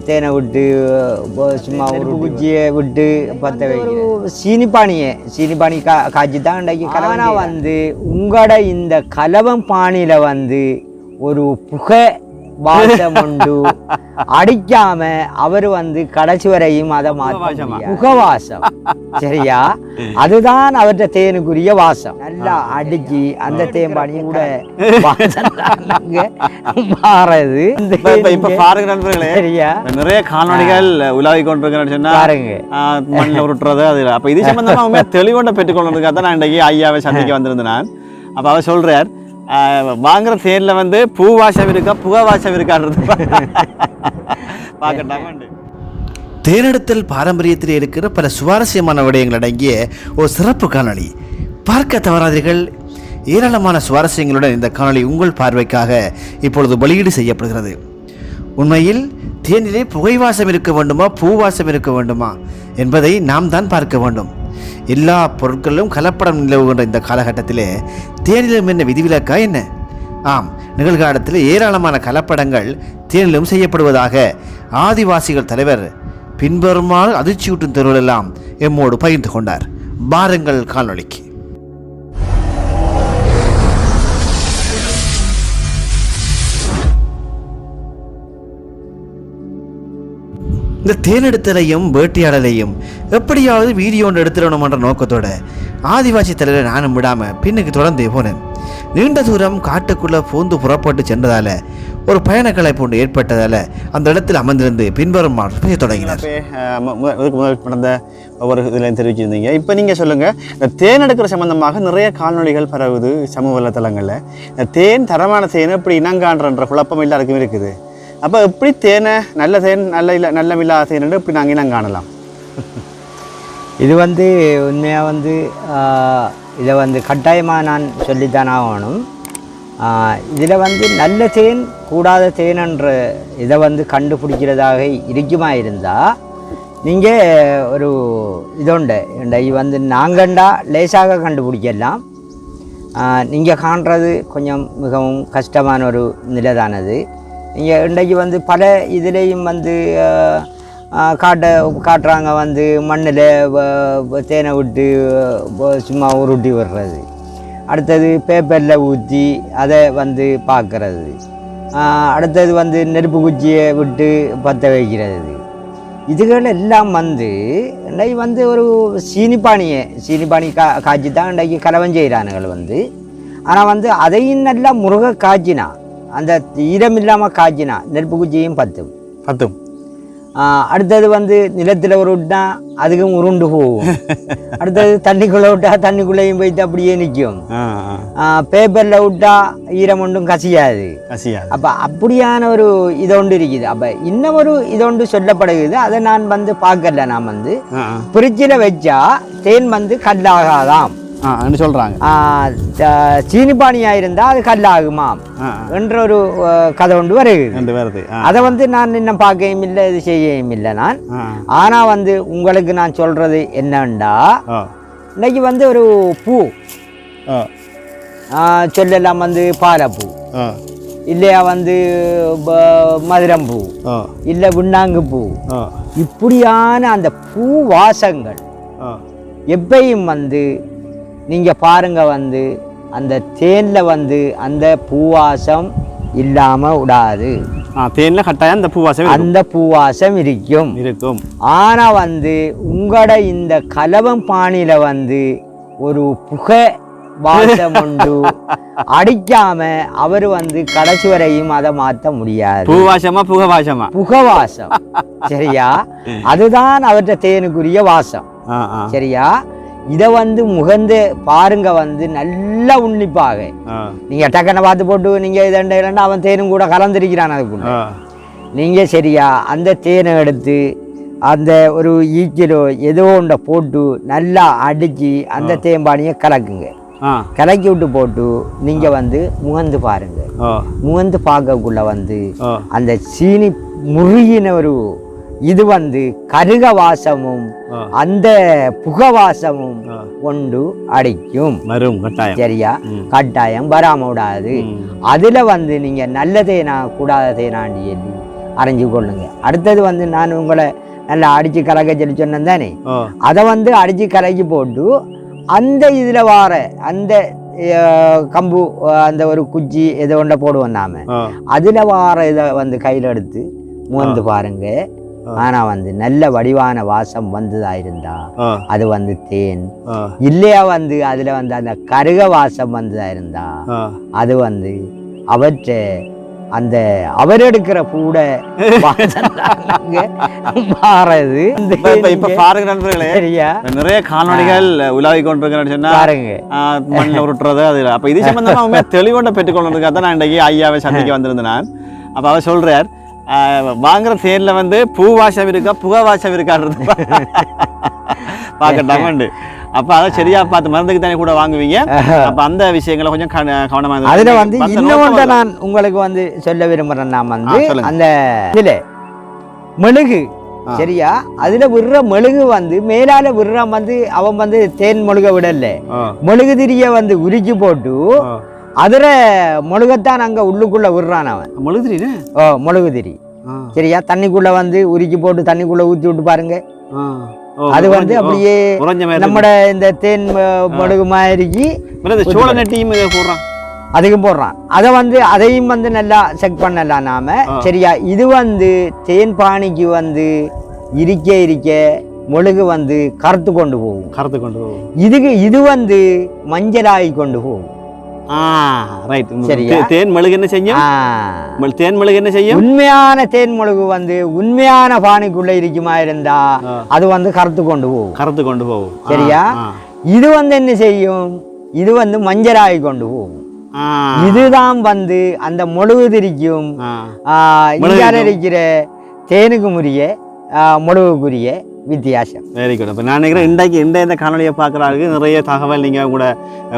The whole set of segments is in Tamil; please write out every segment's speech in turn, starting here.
தேனை விட்டு சும்மா ஒரு குச்சியை விட்டு பற்ற வைக்கிறேன் சீனிப்பானியை சீனிப்பானி கா காய்ச்சி தான் இன்றைக்கு கலவனா வந்து உங்களோட இந்த கலவம் பானியில் வந்து ஒரு புகை அடிக்காம அவர் வந்து கடைசி வரையும் அதை மாற்ற. புகவாசம் சரியா? அதுதான் அவர்கிட்ட தேனுக்குரிய வாசம். நல்லா அடிச்சு அந்த தேம்பானியும் கூட மாறுது. இப்ப பாருங்க நண்பர்களே. சரியா? நிறைய கால்நடைகள் உலாவி கொண்டிருக்கிறேன்னு சொன்னா பாருங்க. மண்ணில் உருட்டுறது அது அப்ப இது சம்பந்தமா உண்மையா தெளிவுண்ட பெற்றுக்கொள்றதுக்காக தான் நான் இன்றைக்கு ஐயாவை சந்திக்க வந்திருந்தேன் நான். அப்ப அவர் சொல்றார் வாங்குற தேன்ல வந்து பூ வாசம் இருக்கா புகை வாசம் இருக்கான்றது பார்க்கட்டாமண்டு தேனெடுத்தல் பாரம்பரியத்தில் இருக்கிற பல சுவாரஸ்யமான விடயங்கள் அடங்கிய ஒரு சிறப்பு காணொளி. பார்க்க தவறாதீர்கள். ஏராளமான சுவாரஸ்யங்களுடன் இந்த காணொளி உங்கள் பார்வைக்காக இப்பொழுது வெளியீடு செய்யப்படுகிறது. உண்மையில் தேனிலே புகைவாசம் இருக்க வேண்டுமா பூவாசம் இருக்க வேண்டுமா என்பதை நாம் தான் பார்க்க வேண்டும். எல்லா பொருட்களிலும் கலப்படம் நிலவுகின்ற இந்த காலகட்டத்திலே தேனிலும் என்ன விதிவிலக்கா என்ன? ஆம் நிகழ்காலத்தில் ஏராளமான கலப்படங்கள் தேனிலும் செய்யப்படுவதாக ஆதிவாசிகள் தலைவர் பின்வருமாறு அதிர்ச்சியூட்டும் தெருவிலெல்லாம் எம்மோடு பகிர்ந்து கொண்டார். பாருங்கள் காணொளிக்கு. இந்த தேனெடுத்தலையும் வேட்டையாடலையும் எப்படியாவது வீடியோ ஒன்று எடுத்துடணுமன்ற என்ற நோக்கத்தோட ஆதிவாசி தலைவரை நானும் விடாமல் பின்னுக்கு தொடர்ந்து போனேன். நீண்ட தூரம் காட்டுக்குள்ளே பூந்து புறப்பட்டு சென்றதால ஒரு பயணக்கலைப்பு ஒன்று ஏற்பட்டதால் அந்த இடத்தில் அமர்ந்திருந்து பின்வரும் பேச தொடங்கினார். இதுக்கு முதல் நடந்த ஒவ்வொரு இதுலையும் தெரிவிச்சிருந்தீங்க. இப்போ நீங்கள் சொல்லுங்கள் இந்த தேன் எடுக்கிற சம்மந்தமாக நிறைய காணொளிகள் பரவுது சமூக வலைத்தளங்களில். இந்த தேன் தரமான தேன் எப்படி இனங்கான்றன்ற குழப்பம் எல்லாருக்கும் இருக்குது. அப்போ எப்படி தேனை நல்ல தேன் நல்ல இல்லை நல்ல இல்லாத தேன் எப்படி நாங்கள் இனம் காணலாம்? இது வந்து உண்மையாக வந்து இதை வந்து கட்டாயமாக நான் சொல்லித்தான் ஆகணும். இதில் வந்து நல்ல தேன் கூடாத தேனன்ற இதை வந்து கண்டுபிடிக்கிறதாக இருக்குமா இருந்தால் நீங்கள் ஒரு இதோண்டு இது வந்து நாங்கண்டா லேசாக கண்டுபிடிக்கலாம். நீங்கள் காண்றது கொஞ்சம் மிகவும் கஷ்டமான ஒரு நிலைதானது. இங்கே இன்றைக்கு வந்து பல இதுலேயும் வந்து காட்ட காட்டுறாங்க வந்து மண்ணில் தேனை விட்டு சும்மா உருட்டி விடுறது. அடுத்தது பேப்பரில் ஊற்றி அதை வந்து பார்க்கறது அடுத்தது வந்து நெருப்பு குச்சியை விட்டு பற்ற வைக்கிறது. இதுகள் எல்லாம் வந்து இன்றைக்கு வந்து ஒரு சீனிப்பானியை சீனிப்பானி கா காய்ச்சி தான் இன்றைக்கு கலவம் செய்கிறானுகள் வந்து. ஆனால் வந்து அதையும் நல்லா முருக காய்ச்சினா அந்த ஈரம் இல்லாமல் காய்ச்சினா நெருப்பு குச்சியும் பத்தும். பத்தும். அடுத்தது வந்து நிலத்தில் ஒரு விட்டா அதுக்கும் உருண்டு போகும். அடுத்தது தண்ணிக்குள்ளே விட்டா தண்ணிக்குள்ளேயும் போயிட்டு அப்படியே நிற்கும் பேப்பரில் விட்டா ஈரம் ஒன்றும் கசியாது. அப்போ அப்படியான ஒரு இதொண்டு இருக்குது. அப்போ இன்னும் ஒரு இதொண்டு சொல்லப்படுகிறது. அதை நான் வந்து பார்க்கல. நான் வந்து ஃப்ரிட்ஜில் வச்சா தேன் வந்து கல்லாகாதாம். ஆ ஆன்னு சொல்கிறாங்க சீனிப்பானியாக இருந்தால் அது ஆ என்ற ஒரு கதை ஒன்று வருகிறது அதை வந்து நான் இன்னும் பார்க்கவும் இல்லை இது செய்யவும் இல்லை நான் ஆ ஆனால் வந்து உங்களுக்கு நான் சொல்கிறது என்னண்டா இன்னைக்கு வந்து ஒரு பூ சொல்லலாம் வந்து பாலப்பூ இல்லையா வந்து ப- மதுரம்பூ இல்லை விண்ணாங்கு பூ இப்படியான அந்த பூ வாசங்கள் எப்பயும் வந்து நீங்கள் பாருங்க வந்து அந்த தேனில் வந்து அந்த பூவாசம் இல்லாமல் விடாது தேனில் கட்டாயம் அந்த பூவாசம். அந்த பூவாசம் இருக்கும். இருக்கும். ஆனால் வந்து உங்களோட இந்த கலவம் பானியில் வந்து ஒரு புகை வாசம் உண்டு. அடிக்காம அவர் வந்து கடைசி வரையும் அதை மாற்ற முடியாது. பூவாசமா புகவாசமா? புகவாசம். சரியா? அதுதான் அவர்கிட்ட தேனுக்குரிய வாசம். சரியா? இதை வந்து முகந்து பாருங்க வந்து நல்ல உன்னிப்பாக. நீங்க டக்கனை பார்த்து போட்டு நீங்க இதண்ட அவன் தேனும் கூட கலந்துருக்கிறான் அதுக்குள்ள. நீங்க சரியா அந்த தேனை எடுத்து அந்த ஒரு ஈக்கிலோ ஏதோ ஒன்றை போட்டு நல்லா அடிச்சு அந்த தேம்பானியை கலக்குங்க. கலக்கி விட்டு போட்டு நீங்க வந்து முகந்து பாருங்க. முகந்து பார்க்கக்குள்ள வந்து அந்த சீனி முருகின ஒரு இது வந்து கருக வாசமும். அந்த புகவாசமும் ஆ. கொண்டு அடிக்கும். வரும் கட்டாயம். சரியா. கட்டாயம் வராம விடாது. அதுல வந்து நீங்க நல்ல தேனா கூடாத தேனாண்டி சொல்லி அரைஞ்சு கொள்ளுங்க. அடுத்தது வந்து நான் உங்களை நல்லா அடித்து கலக்க சொல்லி சொன்னேன் தானே? அதை வந்து அடித்து கலக்கி போட்டு அந்த இதில் வார அந்த கம்பு அந்த ஒரு குச்சி இதை ஒன்றை போடுவோம் நாம. அதில் வார இதை வந்து கையில் எடுத்து முகந்து பாருங்க. ஆனால் வந்து நல்ல வடிவான வாசம் வந்ததா இருந்தா அது வந்து தேன். இல்லையா வந்து அதில் வந்து அந்த கருக வாசம் வந்ததா இருந்தா அது வந்து அவற்றை அந்த அவர் எடுக்கிற கூட மாறுது. இப்ப பாருங்க நண்பர்களே. நிறைய காணொளிகள் உலாவி கொண்டிருக்கிறேன்னு சொன்னா பாருங்க. மண்ணில் உருட்டுறது அது அப்ப இது சம்பந்தமா உண்மையா தெளிவொண்ட பெற்றுக்கொள்றதுக்காக தான் நான் இன்றைக்கு ஐயாவை சந்திக்க வந்திருந்தேன் நான். அப்ப அவர் சொல்றார் வாங்குற தேன்ல வந்து பூ வாசம் இருக்கா புகை வாசம் இருக்கான்றது பார்க்கட்டாமண்டு அப்ப அதை சரியா பார்த்து மருந்துக்கு தானே கூட வாங்குவீங்க. அப்ப அந்த விஷயங்களை கொஞ்சம் கவன- கவனமா இருந்து- அதுல வந்து இன்னொன்று நான் உங்களுக்கு வந்து சொல்ல விரும்புறேன். நான் வந்து. அந்த இதுல மெழுகு. சரியா? அதுல விடுற மெழுகு வந்து மேலால விடுறான் வந்து அவன் வந்து தேன் மெழுக விடல. மெழுகு திரிய வந்து உருக்கி போட்டு. அதுல மெழுகத்தான் அங்க உள்ளுக்குள்ள விடுறான் அவன். முழுதுறீனே? ஓ மெழுகு திரி ஆ, சரியா? தண்ணிக்குள்ள வந்து உருக்கி போட்டு தண்ணிக்குள்ள ஊத்தி விட்டு பாருங்க. அது வந்து அப்படியே நம்மட இந்த தேன் ம- மெழுகு மாதிரிக்கு சோள நெட்டியும் போடுறான். அதுக்கும் போடுறான். அதை வந்து அதையும் வந்து நல்லா செக் பண்ணலாம் நாம. சரியா? இது வந்து தேன் பானிக்கு வந்து இருக்க இருக்க மெழுகு வந்து கருத்து கொண்டு போகும். கருத்து கொண்டு போகும். இதுக்கு இது வந்து மஞ்சளாகி கொண்டு போகும். ரைட்? தேன் மெழுகு என்ன செய்யும்? தேன் மெழுகு என்ன செய்யும்? உண்மையான தேன் மெழுகு வந்து உண்மையான பானிக்குள்ள இருக்குமா இருந்தா. அது வந்து கருத்து கொண்டு போகும். கருத்து கொண்டு போகும். சரியா? இது வந்து என்ன செய்யும்? இது வந்து மஞ்சளாகி கொண்டு போகும். இதுதான் வந்து அந்த முழுகு திரிக்கும் இருக்கிற? தேனுக்கும் உரிய ஆ, முழுகுக்குரிய வித்தியாசம் வெரி குட் அப்போ நான் நினைக்கிறேன் இன்றைக்கு இந்த இந்த காணொலியை பார்க்குறாருக்கு நிறைய தகவல் நீங்கள் கூட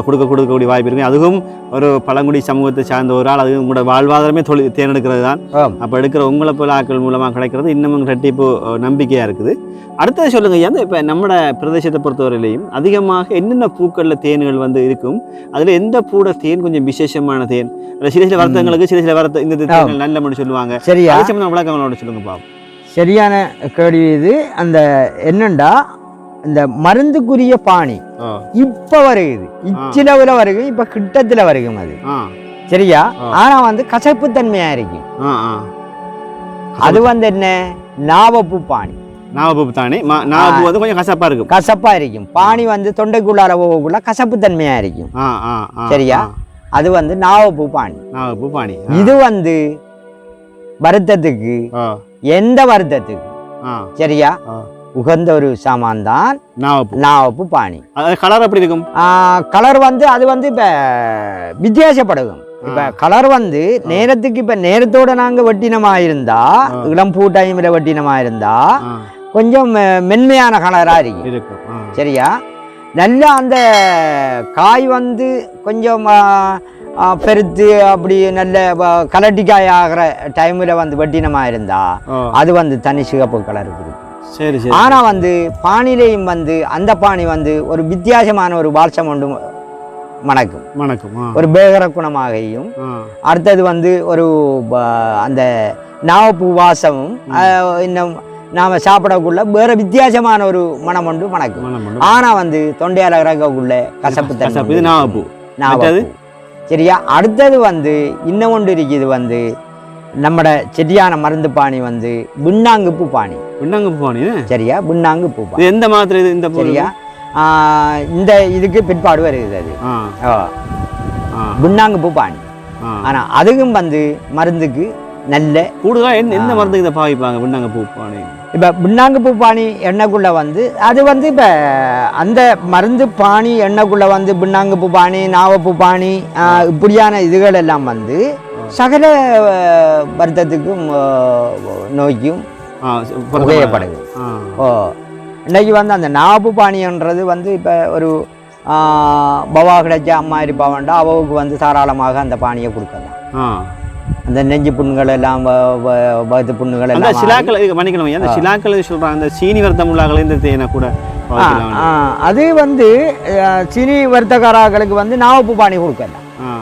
கொடுக்க கொடுக்கக்கூடிய வாய்ப்பு இருக்கு. அதுவும் ஒரு பழங்குடி சமூகத்தை சார்ந்த ஒரு ஆள் அதுவும் கூட வாழ்வாதாரமே தொழில் தேர்ந்தெடுக்கிறது தான். அப்போ எடுக்கிற உங்களை போல ஆட்கள் மூலமாக கிடைக்கிறது இன்னமும் ரெட்டிப்பு அஹ், நம்பிக்கையா இருக்குது. அடுத்தது சொல்லுங்க ஏன் இப்போ நம்மட பிரதேசத்தை பொறுத்தவரையிலையும் அதிகமாக என்னென்ன பூக்களில் தேன்கள் வந்து இருக்கும்? அதில் எந்த பூட தேன் கொஞ்சம் விசேஷமான தேன்? சில சில வருத்தங்களுக்கு சில சில வருத்த இந்த தேன்கள் நல்ல மட்டும் சொல்லுவாங்க. சரியா? விளக்கங்களோட சொல்லுங்க பாப்போம் சரியான கேள்வி இது. அந்த என்னண்டா? இந்த மருந்துக்குரிய பாணி. இப்ப வருகுது. இச்சிலவுல வருகு இப்ப கிட்டத்துல வருகும் அது. சரியா. ஆனா வந்து கசப்பு தன்மையா இருக்கும் அது வந்து என்ன? நாவப்பு பாணி. நாவப்பூ தானே நாவப்பூ வந்து கொஞ்சம் கசப்பா இருக்கும். கசப்பா இருக்கும். பாணி வந்து தொண்டைக்குள்ளார போகக்குள்ள கசப்பு தன்மையா இருக்கும் சரியா? அது வந்து நாவப்பு பாணி. நாவப்பூ பாணி. இது வந்து வருத்தத்துக்கு எந்த வருத்தத்துக்கு சரியா. உகந்த ஒரு சாமான் தான் நாவப்பூ பாணி. கலர் எப்படி இருக்கும்? கலர் வந்து அது வந்து இப்போ வித்தியாசப்படுகும் இப்போ கலர் வந்து நேரத்துக்கு இப்போ நேரத்தோட நாங்கள் வெட்டினமா இருந்தா. இளம் பூ டைமில் வெட்டினமா இருந்தா கொஞ்சம் மென்மையான கலராக இருக்கும். சரியா? நல்லா அந்த காய் வந்து கொஞ்சம் பெருத்து அப்படி நல்ல வ- கலட்டி காய் ஆகிற டைமில் வந்து வெட்டினமா இருந்தா ஓ, அது வந்து தனி சிகப்பு கலருக்கு இருக்கும். சரி சரி. ஆனா வந்து பானிலையும் வந்து அந்த பானி வந்து ஒரு வித்தியாசமான ஒரு வால்சம் ஒன்று மணக்கும். வணக்கம் ஆ, ஒரு பேகர குணமாகையும் அடுத்தது வந்து ஒரு அந்த நாவப்பூ வாசமும் இன்னும் நாம சாப்பிடக்குள்ள வேற வித்தியாசமான ஒரு மனம் ஒன்று மணக்கும். மணம் மணம். ஆனா வந்து தொண்டையால இறக்கக்குள்ள கசப்பு இது நாவப்பூ. நாவப்பூ. சரியா? அடுத்தது வந்து இன்னும் ஒன்று இருக்குது வந்து நம்மட செடியான மருந்து பாணி வந்து பின்னாங்குப்பு பாணி. பின்னாங்க பாணி சரியா? பின்னாங்குப்பு பாணி. இது எந்த மாதிரி இது இந்த சரியா? இந்த இதுக்கு பிற்பாடு வருது அது. பின்னாங்குப்பு பாணி. ஆ. ஆனா அதுவும் வந்து மருந்துக்கு நல்ல கூடுதலா எந்த எந்த மருந்துக்கு இதை பாவிப்பாங்க? பின்னாங்க பூ பாணி இப்போ பின்னாங்குப்பு பாணி எண்ணெய்க்குள்ள வந்து அது வந்து இப்போ அந்த மருந்து பாணி எண்ணெய்க்குள்ள வந்து பின்னாங்குப்பு பாணி நாவப்பு பாணி இப்படியான இதுகள் எல்லாம் வந்து சகல வருத்தத்துக்கும் நோய்க்கும் உபயோகப்படுது ஓ இன்னைக்கு வந்து அந்த நாப்பு பாணின்றது வந்து இப்போ ஒரு பவா கிடைச்ச அம்மா இருப்பா வேண்டாம் அவவுக்கு வந்து தாராளமாக அந்த பானியை கொடுக்கலாம். அந்த நெஞ்சு புண்ணுகள் எல்லாம் வ- வ- வயிற்று புண்ணுகள் எல்லாம் சிலாக்கள் மன்னிக்கணும் அந்த சிலாக்கள் சொல்றாங்க அந்த சீனி வருத்தம் உள்ளாக்கள் இந்த தேனை கூட அது வந்து சீனி வர்த்தகராக்களுக்கு வந்து நாவப்பு பானி கொடுக்கலாம் ஆ.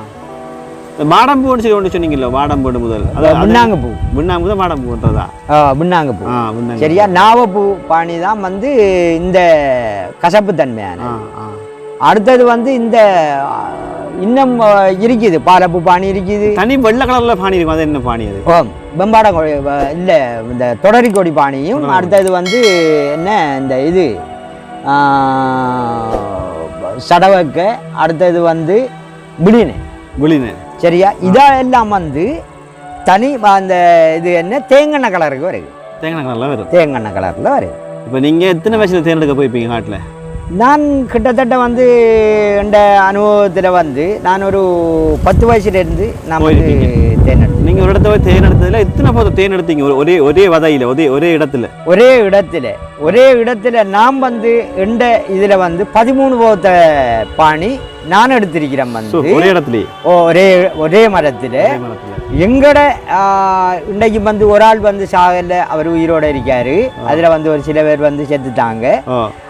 மாடம்பூன்னு சொல்லி ஒன்று சொன்னீங்கல்ல மாடம்பூடு முதல்? புண்ணாங்க பூ. முன்னாங்க தான் மாடம்பூன்றதா ஆ, புண்ணாங்க பூ. ஆ முன்னாங்க சரியா நாவப்பூ பாணி தான் வந்து இந்த கசப்பு தன்மையான. அடுத்தது வந்து இந்த இன்னும் இருக்குது. பாலப்பூ பாணி இருக்குது. தனி வெள்ளை கலர்ல பாணி இருக்கும். அது என்ன பாணி அது? ஓ வெம்பாட கொடி வ- இல்ல இந்த தொடரி கொடி பாணியும் அடுத்தது வந்து என்ன இந்த இது சடவக்க அடுத்தது வந்து பிடினு விழினு. சரியா? இதெல்லாம் வந்து தனி அந்த இது என்ன தேங்கெண்ணெய் கலருக்கு வருது. தேங்காய் கலர்லாம் வரும் தேங்கெண்ணெய் கலரில் வருது. இப்போ நீங்க எத்தனை வயசுல தேர்ந்தெடுக்க போயிருப்பீங்க காட்டில்? நான் கிட்டத்தட்ட வந்து இந்த அனுபவத்தில் வந்து நான் ஒரு பத்து வயசுலேருந்து நான் வந்து தேர்ந்தெடுத்தேன். நீங்க ஒரு இடத்துல போய் தேன் எடுத்ததுல எத்தனை போதும் தேன் எடுத்தீங்க ஒரு- ஒரே வதையில ஒரே ஒரே இடத்துல. ஒரே இடத்துல. ஒரே இடத்துல நாம் வந்து எந்த இதில் வந்து பதிமூணு போத்த பாணி நான் எடுத்திருக்கிறேன் வந்து. ஒரே இடத்துலயே? ஒரே ஒரே மரத்துல. எங்கட ஆ, இன்னைக்கு வந்து ஒரு ஆள் வந்து சாகல அவர் உயிரோட இருக்காரு. அதுல வந்து ஒரு சில பேர் வந்து செத்துட்டாங்க.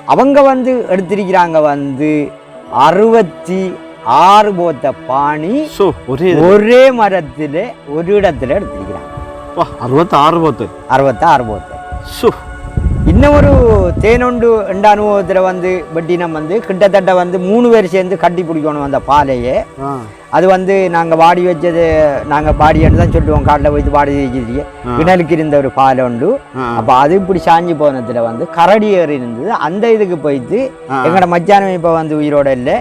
அவங்க வந்து எடுத்திருக்கிறாங்க வந்து அறுபத்தி ஆறு போத்த பாணி ஒரே மரத்துல ஒரு இடத்துல எடுத்திருக்கிறாங்க. அறுபத்தி ஆறு போத்து. அறுபத்தாறு போத்த. ஸோ இன்னும் ஒரு தேனொண்டு எண்ட அனுபவத்தில் வந்து வெட்டினம் வந்து கிட்டத்தட்ட வந்து மூணு பேர் சேர்ந்து கட்டி பிடிக்கணும் அந்த பாலையை. அது வந்து நாங்கள் வாடி வச்சது நாங்கள் பாடின்னு தான் சொல்லுவோம். காட்டில் போய் வாடி வச்சிருக்கீங்க கிணலுக்கு இருந்த ஒரு பாலை உண்டு. அப்போ அது இப்படி சாஞ்சி போனதுல வந்து கரடி ஏறி இருந்தது. அந்த இதுக்கு போயிட்டு எங்களோட மச்சானம் இப்போ வந்து உயிரோட இல்லை.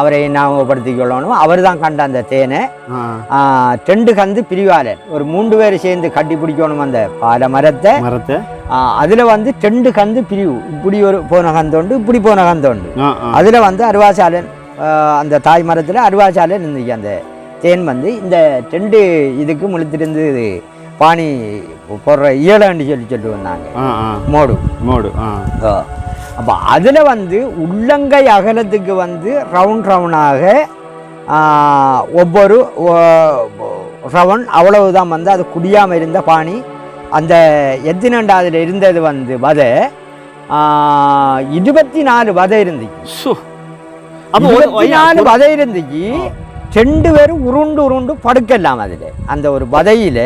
அவரை ஞாபகப்படுத்திக் கொள்ளணும். அவர் தான் கண்ட அந்த தேனை. ரெண்டு கந்து பிரிவாளர் ஒரு மூன்று பேர் சேர்ந்து கட்டி பிடிக்கணும் அந்த பாலை மரத்தை. மரத்தை. அதுல வந்து ரெண்டு கந்து பிரிவு. இப்படி ஒரு போன கந்தோண்டு இப்படி போன கந்தோண்டு அதுல வந்து அருவாசாலன் அந்த தாய் மரத்துல அருவாசாலன் இருந்துச்சு அந்த தேன் வந்து இந்த ரெண்டு இதுக்கு முழுத்திருந்து பானி போடுற இயலாண்டு சொல்லி சொல்லிட்டு வந்தாங்க. மோடு. மோடு ஆ. அப்போ அதில் வந்து உள்ளங்கை அகலத்துக்கு வந்து ரவுண்ட் ரவுண்டாக ஒவ்வொரு ரவுண்ட் அவ்வளவுதான் வந்து அது குடியாமல் இருந்த பாணி அந்த எத்தினண்டாதில் இருந்தது வந்து வதை இருபத்தி நாலு வதை இருந்துச்சு. ரெண்டு பேரும் உருண்டு உருண்டு படுக்கலாம் அதில். அந்த ஒரு வதையில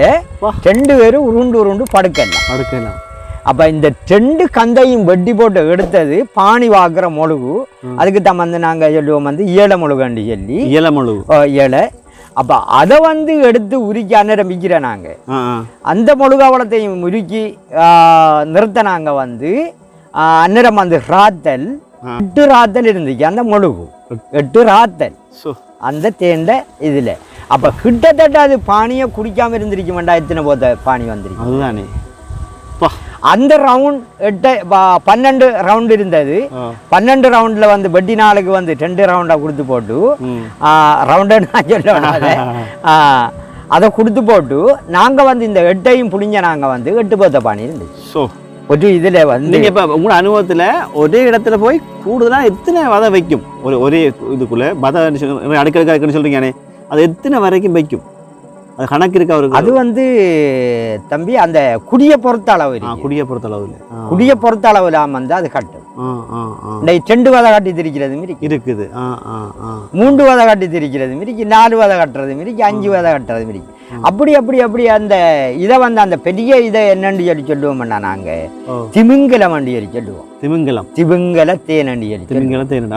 வா. ரெண்டு பேரும் உருண்டு உருண்டு படுக்கலாம். அடுக்கலாம் அப்ப இந்த ரெண்டு கந்தையும் வெட்டி போட்டு எடுத்தது பாணி வாக்குற மொழுகு. அதுக்கு தான் வந்து நாங்க சொல்லுவோம் வந்து ஏழை மொழுகண்டு சொல்லி. இளமழு ஓ, ஏழை அப்ப அதை வந்து எடுத்து உருக்கி அன்னரம் விற்கிறோம் நாங்க. ஆ ஆ. அந்த மொழுகாவளத்தையும் உருக்கி நிறுத்த நாங்க வந்து அன்னரம் வந்து ராத்தல் எட்டு ராத்தல் இருந்துச்சு அந்த மொழுகு. எட்டு ராத்தல். ஸோ அந்த தேண்ட இதுல. அப்ப கிட்டத்தட்ட அது பானியை குடிக்காம இருந்திருக்க வேண்டாம். எத்தனை போத்த பானி வந்துருக்கு? அதுதானே. அந்த ரவுண்ட் எட்டு பன்னெண்டு ரவுண்ட் இருந்தது. பன்னெண்டு ரவுண்டில் வந்து வெட்டி நாளுக்கு வந்து ரெண்டு ரவுண்டாக கொடுத்து போட்டு ரவுண்டு நான் சொல்லுவேன் அதை கொடுத்து போட்டு நாங்கள் வந்து இந்த எட்டையும் புளிஞ்ச நாங்கள் வந்து எட்டு போத்த பாணி இருந்துச்சு. ஸோ ஒரு இதில் வந்து நீங்கள் இப்போ உங்களோட அனுபவத்துல ஒரே இடத்துல போய் கூடுதலா எத்தனை வதை வைக்கும்? ஒரு ஒரே இதுக்குள்ள வதை அடுக்கடுக்க இருக்குன்னு சொல்றீங்கண்ணே அது எத்தனை வரைக்கும் வைக்கும்? அது கணக்கு இருக்கா அவருக்கு? அது வந்து தம்பி அந்த குடியை பொறுத்த அளவு இருக்கு. குடிய பொறுத்த அளவுல ஆ, குடியை பொறுத்த அளவில் வந்து அது கட்டும். இந்த ரெண்டு வதை கட்டி திரிக்கிறது மிரிக்கு இருக்குது. மூன்று வதை கட்டி திரிக்கிறது மிரிக்கு நாலு வதை கட்டுறது மிரிக்கு அஞ்சு வதை கட்டுறது மிரிக்கு அப்படி அப்படி அப்படி அந்த இதை வந்து அந்த பெரிய இதை என்னன்னு சொல்லி சொல்லுவோம்னா நாங்கள் ஓ. திமிங்கலம் வண்டி சொல்லி சொல்லுவோம். திமிங்கலம். திமிங்கல தேனண்டி சொல்லி சொல்லுவோம். திமிங்கலம் தேன்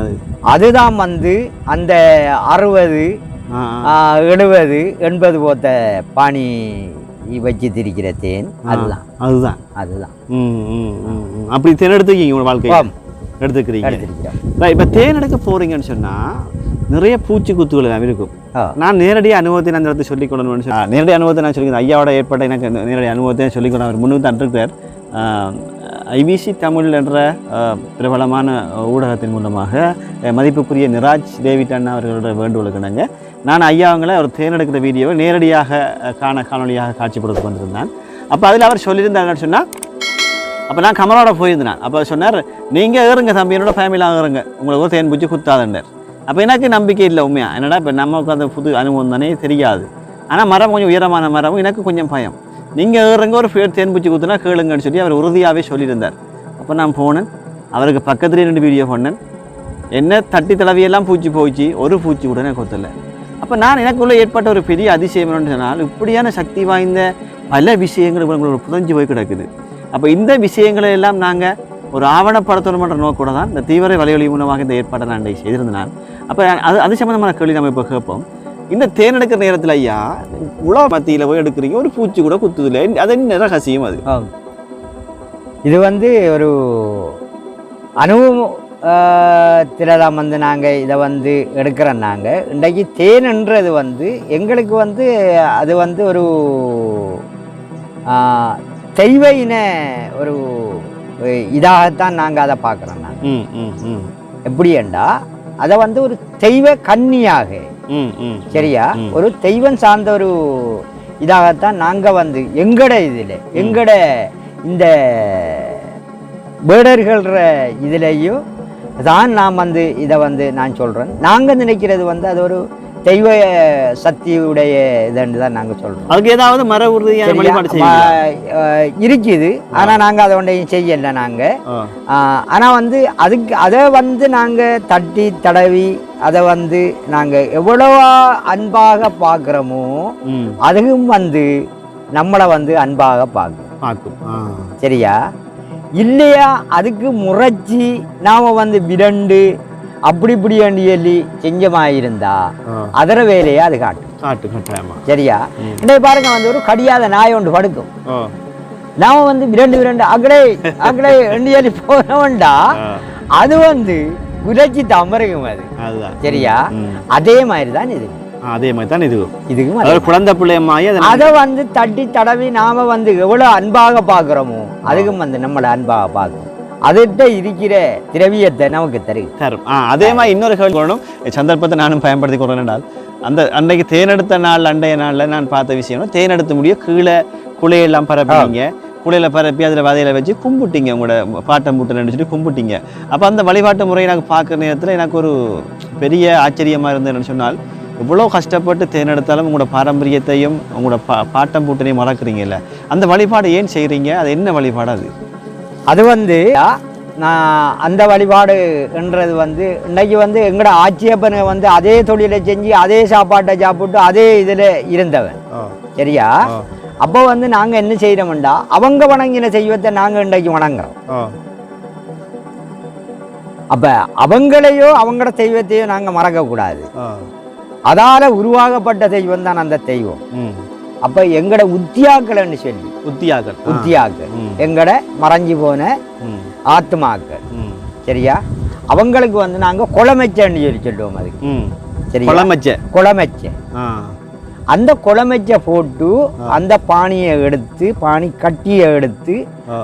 அது? அதுதான் வந்து அந்த அறுபது. எழுபது எண்பது போத்த பாணி வச்சு திரிக்கிற தேன். அதுதான். அதுதான். அதுதான். அப்படி தேன் எடுத்துக்கீங்க உங்க வாழ்க்கை. எடுத்துக்கிறீங்க எடுத்திருக்கிறோம். Right, இப்ப தேன் எடுக்க போறீங்கன்னு சொன்னா நிறைய பூச்சி குத்துகள் எல்லாம் இருக்கும். நான் நேரடி அனுபவத்தை நான் இடத்துல சொல்லிக் கொள்ளணும்னு சொல்லி நேரடி அனுபவத்தை நான் சொல்லிக்கிறேன் ஐயாவோட ஏற்பட்ட எனக்கு நேரடி அனுபவத்தை சொல்லிக் கொண்டு அவர் முன்னுக்கு தான் இருக்கிறார் ஐபிசி தமிழ் என்ற பிரபலமான ஊடகத்தின் மூலமாக மதிப்புக்குரிய நிராஜ் டேவிட் அண்ணா அவர்களோட வேண்டுகோளுக்கு இணங்க நான் ஐயாவங்களை அவர் தேர்ந்தெடுக்கிற வீடியோவை நேரடியாக காண காணொலியாக காட்சிப்படுத்தி கொண்டிருந்தான். அப்போ அதில் அவர் சொல்லியிருந்தார் என்னன்னு சொன்னால் அப்போ நான் கமலோட போயிருந்தேன். அப்போ சொன்னார் நீங்கள் ஏறுங்க தம்பி என்னோட ஃபேமிலியாக ஏறுங்க. உங்களுக்கு ஒரு தேன் பூச்சி குத்தாதுண்டார் அப்போ எனக்கு நம்பிக்கை இல்லை உண்மையா. என்னடா இப்போ நமக்கு அந்த புது அனுபவம் தானே தெரியாது. ஆனால் மரம் கொஞ்சம் உயரமான மரம் எனக்கு கொஞ்சம் பயம். நீங்கள் ஏறுங்க ஒரு தேன் பூச்சி குத்துனா கேளுங்கன்னு சொல்லி அவர் உறுதியாகவே சொல்லியிருந்தார். அப்போ நான் போனேன் அவருக்கு பக்கத்துலேயே ரெண்டு வீடியோ பண்ணேன். என்ன தட்டி தடவியெல்லாம் பூச்சி போச்சு ஒரு பூச்சி கூட குத்தலை அப்போ நான் எனக்குள்ள ஏற்பட்ட ஒரு பெரிய அதிசயம் என்னன்னு சொன்னால் இப்படியான சக்தி வாய்ந்த பல விஷயங்கள் உங்களுக்கு புதஞ்சு போய் கிடக்குது. அப்போ இந்த விஷயங்களை எல்லாம் நாங்கள் ஒரு ஆவணப்படுத்தணுமன்ற நோக்கோட தான் இந்த தீவிர வலையொலி மூலமாக இந்த ஏற்பாட்டை நான் செய்திருந்தனால் அப்போ அது அது சம்மந்தமான கேள்வி நம்ம இப்போ கேட்போம். இந்த தேன் எடுக்கிற நேரத்தில் ஐயா உலக மத்தியில் போய் எடுக்கிறீங்க ஒரு பூச்சி கூட குத்துதில்லை அது என்ன ரகசியம் அது? இது வந்து ஒரு அனுபவம் தான் வந்து நாங்கள் இதை வந்து எடுக்கிறோம் நாங்கள் இன்றைக்கு தேன்ன்றது வந்து எங்களுக்கு வந்து அது வந்து ஒரு தெய்வ இன ஒரு இதாகத்தான் நாங்கள் அதை பார்க்குறோம் நாங்கள் எப்படியண்டா அதை வந்து ஒரு தெய்வ கன்னியாக சரியா. ஒரு தெய்வம் சார்ந்த ஒரு இதாகத்தான் நாங்க வந்து எங்கட இதுல எங்கட இந்த பேடர்கள்ற இதுலேயும் தான் நான் வந்து இதை வந்து நான் சொல்றேன். நாங்க நினைக்கிறது வந்து அது ஒரு தெய்வ சக்தியுடைய இதுன்னு தான் நாங்க சொல்றோம். அதுக்கு ஏதாவது மர அஹ் இருக்குது. ஆனா நாங்க அதை ஒன்றையும் செய்யல நாங்க. ஆ. ஆஹ் ஆனா வந்து அதுக்கு அதை வந்து நாங்க தட்டி தடவி அதை வந்து நாங்க எவ்வளவா அன்பாக பார்க்குறோமோ அதுவும் வந்து நம்மளை வந்து அன்பாக பார்க்கும். பார்க்கும். சரியா? இல்லையா? அதுக்கு முறைச்சி நாம வந்து விரண்டு அப்படி இப்படி சொல்லி செஞ்சமாயிருந்தா. அதர வேலையை அது காட்டும். சரியா. இன்னைக்கு பாருங்க வந்து ஒரு கடியாத நாய் ஒன்று படுக்கும். நாம வந்து விரண்டு விரண்டு அகடே அகடே ரெண்டு சொல்லி போனவன்டா அது வந்து குறைச்சி தமருகும் அது. சரியா. அதே மாதிரி தான் இது. அதே மாதிரி தான் இது? இதுக்கும் அதே அதாவது குழந்தை பிள்ளையமாயி அதை அதை வந்து தட்டி தடவி நாம வந்து எவ்வளவு அன்பாக பார்க்குறோமோ அதுக்கும் வந்து நம்மளை அன்பாக பார்க்கும். அதுகிட்ட இருக்கிற திரவியத்தை நமக்கு தருது தரும். ஆ அதே மாதிரி இன்னொரு கேள்வி கொள்ளணும் சந்தர்ப்பத்தை நானும் பயன்படுத்தி கொள்றேன் என்றால் அந்த அன்றைக்கு தேனெடுத்த நாள் அண்டைய நாளில் நான் பார்த்த விஷயம் தேனெடுத்த முடிய கீழே குலையெல்லாம் பரப்பினீங்க. குலையில பரப்பி அதில் வதையில வச்சு கும்பிட்டீங்க உங்களோட பாட்டம் பூட்டம் நினச்சிட்டு கும்பிட்டீங்க. அப்போ அந்த வழிபாட்டு முறையை எனக்கு பார்க்குற நேரத்தில் எனக்கு ஒரு பெரிய ஆச்சரியமாக இருந்ததுன்னு சொன்னால் இவ்வளோ கஷ்டப்பட்டு தேர்ந்தெடுத்தாலும் உங்களோட பாரம்பரியத்தையும் உங்களோட பா பாட்டம் பூட்டனையும் மறக்கிறீங்கல்ல அந்த வழிபாடு ஏன் செய்கிறீங்க அது என்ன வழிபாடு அது? அது வந்து நான் அந்த வழிபாடுன்றது வந்து இன்னைக்கு வந்து எங்கட ஆட்சியப்பனை வந்து அதே தொழிலை செஞ்சு அதே சாப்பாட்டை சாப்பிட்டு அதே இதில் இருந்தவன். சரியா? அப்போ வந்து நாங்கள் என்ன செய்கிறோம்டா அவங்க வணங்கின செய்வத்தை நாங்கள் இன்றைக்கு வணங்குறோம். அப்போ அவங்களையோ அவங்களோட தெய்வத்தையோ நாங்கள் மறக்கக்கூடாது. அதால உருவாகப்பட்ட தெய்வம் தான் அந்த தெய்வம். அப்போ எங்கட உத்தியாக்கள்னு சொல்லி உத்தியாக்கள். உத்தியாக்கள். எங்கட மறைஞ்சு போன ஆத்மாக்கள் சரியா? அவங்களுக்கு வந்து நாங்கள் குளமெச்சன்னு சொல்லி சொல்லுவோம் அதுக்கு. குழம்பச்ச குளமெச்ச ஆ. அந்த குளமெச்ச போட்டு அந்த பானியை எடுத்து பானி கட்டியை எடுத்து.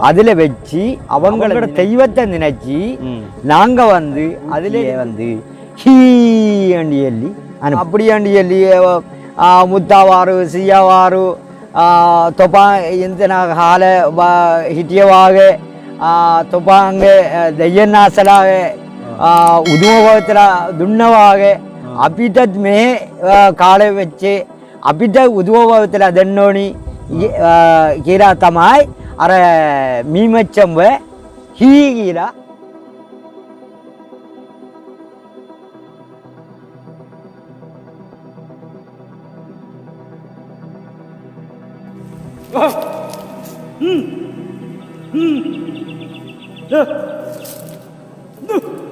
அதுல வச்சு அவங்களோட தெய்வத்தை நினைச்சு நாங்க வந்து அதுல வந்து ஹீ அண்டி சொல்லி அப்படியாண்டு சொல்லி முத்தாவாறு சியாவாறு தொப்பா இந்த ஹால ஹிட்டியவாக தொப்பாங்க தெய்யநாசலாக உதுமபோகத்தில் துண்ணவாக அபிட்டத் மே காலை வச்சு அபிட்ட உதுமபோகத்தில் தென்னோணி கீரா தமாய் அரை மீமச்சம்ப ஹீ கீரா 嗯。呀呀